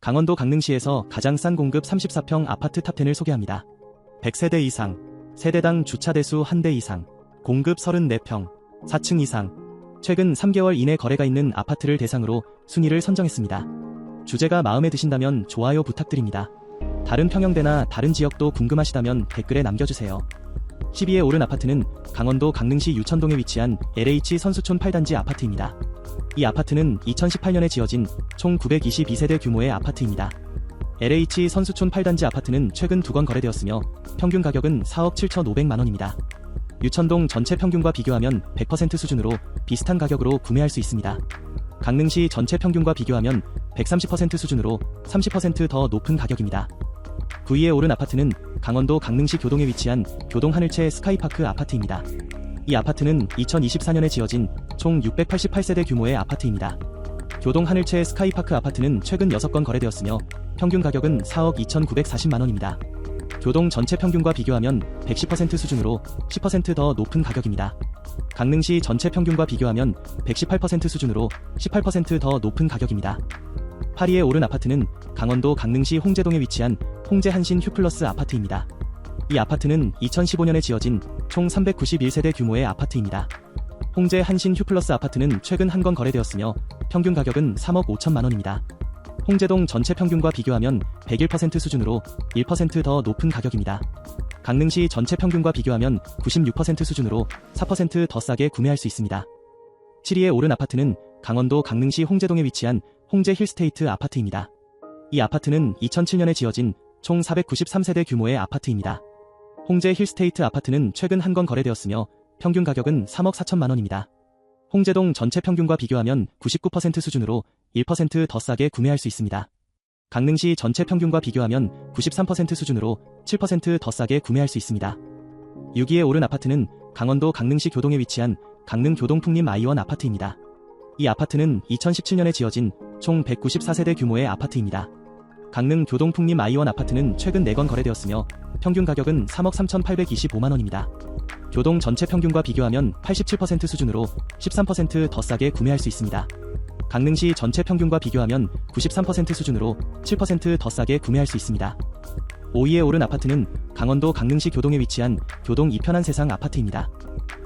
강원도 강릉시에서 가장 싼 공급 34평 아파트 탑10을 소개합니다. 100세대 이상, 세대당 주차 대수 1대 이상, 공급 34평, 4층 이상, 최근 3개월 이내 거래가 있는 아파트를 대상으로 순위를 선정했습니다. 주제가 마음에 드신다면 좋아요 부탁드립니다. 다른 평형대나 다른 지역도 궁금하시다면 댓글에 남겨주세요. 10위에 오른 아파트는 강원도 강릉시 유천동에 위치한 LH 선수촌 8단지 아파트입니다. 이 아파트는 2018년에 지어진 총 922세대 규모의 아파트입니다. LH 선수촌 8단지 아파트는 최근 두 건 거래되었으며 평균 가격은 4억 7,500만 원입니다. 유천동 전체 평균과 비교하면 100% 수준으로 비슷한 가격으로 구매할 수 있습니다. 강릉시 전체 평균과 비교하면 130% 수준으로 30%더 높은 가격입니다. 9위에 오른 아파트는 강원도 강릉시 교동에 위치한 교동 하늘채 스카이파크 아파트입니다. 이 아파트는 2024년에 지어진 총 688세대 규모의 아파트입니다. 교동 하늘채 스카이파크 아파트는 최근 6건 거래되었으며 평균 가격은 4억 2,940만 원입니다. 교동 전체 평균과 비교하면 110% 수준으로 10%더 높은 가격입니다. 강릉시 전체 평균과 비교하면 118% 수준으로 18%더 높은 가격입니다. 8위에 오른 아파트는 강원도 강릉시 홍제동에 위치한 홍제 한신 휴플러스 아파트입니다. 이 아파트는 2015년에 지어진 총 391세대 규모의 아파트입니다. 홍제 한신 휴플러스 아파트는 최근 한 건 거래되었으며 평균 가격은 3억 5천만 원입니다. 홍제동 전체 평균과 비교하면 101% 수준으로 1%더 높은 가격입니다. 강릉시 전체 평균과 비교하면 96% 수준으로 4%더 싸게 구매할 수 있습니다. 7위에 오른 아파트는 강원도 강릉시 홍제동에 위치한 홍제 힐스테이트 아파트입니다. 이 아파트는 2007년에 지어진 총 493세대 규모의 아파트입니다. 홍제 힐스테이트 아파트는 최근 한 건 거래되었으며 평균 가격은 3억 4천만 원입니다. 홍제동 전체 평균과 비교하면 99% 수준으로 1%더 싸게 구매할 수 있습니다. 강릉시 전체 평균과 비교하면 93% 수준으로 7%더 싸게 구매할 수 있습니다. 6위에 오른 아파트는 강원도 강릉시 교동에 위치한 강릉 교동풍림 아이원 아파트입니다. 이 아파트는 2017년에 지어진 총 194세대 규모의 아파트입니다. 강릉 교동풍림 아이원 아파트는 최근 4건 거래되었으며 평균 가격은 3억 3,825만 원입니다. 교동 전체 평균과 비교하면 87% 수준으로 13%더 싸게 구매할 수 있습니다. 강릉시 전체 평균과 비교하면 93% 수준으로 7%더 싸게 구매할 수 있습니다. 5위에 오른 아파트는 강원도 강릉시 교동에 위치한 교동 이편한 세상 아파트입니다.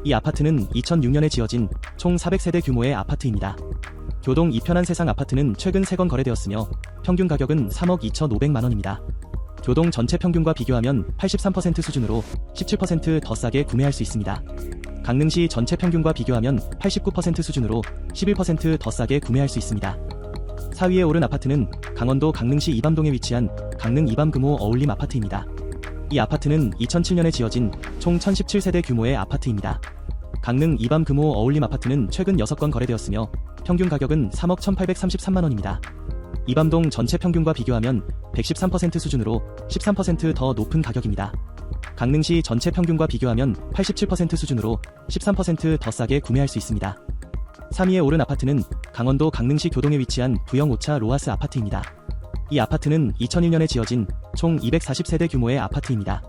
이 아파트는 2006년에 지어진 총 400세대 규모의 아파트입니다. 교동 이편한 세상 아파트는 최근 3건 거래되었으며 평균 가격은 3억 2,500만 원입니다. 교동 전체 평균과 비교하면 83% 수준으로 17%더 싸게 구매할 수 있습니다. 강릉시 전체 평균과 비교하면 89% 수준으로 11%더 싸게 구매할 수 있습니다. 4위에 오른 아파트는 강원도 강릉시 이밤동에 위치한 강릉 이밤금호 어울림 아파트입니다. 이 아파트는 2007년에 지어진 총 1017세대 규모의 아파트입니다. 강릉 이밤 금호 어울림 아파트는 최근 6건 거래되었으며 평균 가격은 3억 1833만 원입니다. 이밤동 전체 평균과 비교하면 113% 수준으로 13%더 높은 가격입니다. 강릉시 전체 평균과 비교하면 87% 수준으로 13%더 싸게 구매할 수 있습니다. 3위에 오른 아파트는 강원도 강릉시 교동에 위치한 부영 5차 로하스 아파트입니다. 이 아파트는 2001년에 지어진 총 240세대 규모의 아파트입니다.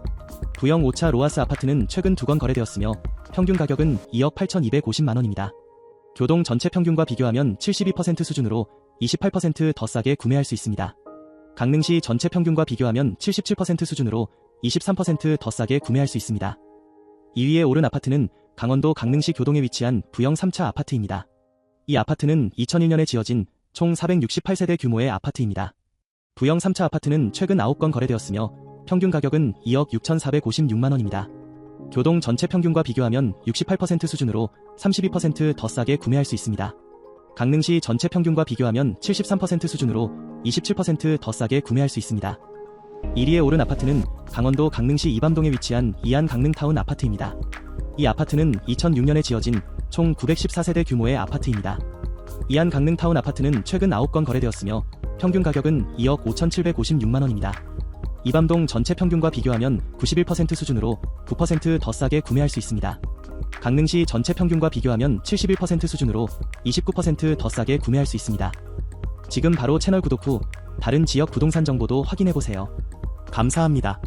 부영 5차 로하스 아파트는 최근 두 건 거래되었으며 평균 가격은 2억 8,250만 원입니다. 교동 전체 평균과 비교하면 72% 수준으로 28%더 싸게 구매할 수 있습니다. 강릉시 전체 평균과 비교하면 77% 수준으로 23%더 싸게 구매할 수 있습니다. 2위에 오른 아파트는 강원도 강릉시 교동에 위치한 부영 3차 아파트입니다. 이 아파트는 2001년에 지어진 총 468세대 규모의 아파트입니다. 부영 3차 아파트는 최근 9건 거래되었으며 평균 가격은 2억 6,456만 원입니다. 교동 전체 평균과 비교하면 68% 수준으로 32%더 싸게 구매할 수 있습니다. 강릉시 전체 평균과 비교하면 73% 수준으로 27%더 싸게 구매할 수 있습니다. 1위에 오른 아파트는 강원도 강릉시 이밤동에 위치한 이안 강릉타운 아파트입니다. 이 아파트는 2006년에 지어진 총 914세대 규모의 아파트입니다. 이안 강릉타운 아파트는 최근 9건 거래되었으며 평균 가격은 2억 5,756만 원입니다. 이밤동 전체 평균과 비교하면 91% 수준으로 9%더 싸게 구매할 수 있습니다. 강릉시 전체 평균과 비교하면 71% 수준으로 29%더 싸게 구매할 수 있습니다. 지금 바로 채널 구독 후 다른 지역 부동산 정보도 확인해 보세요. 감사합니다.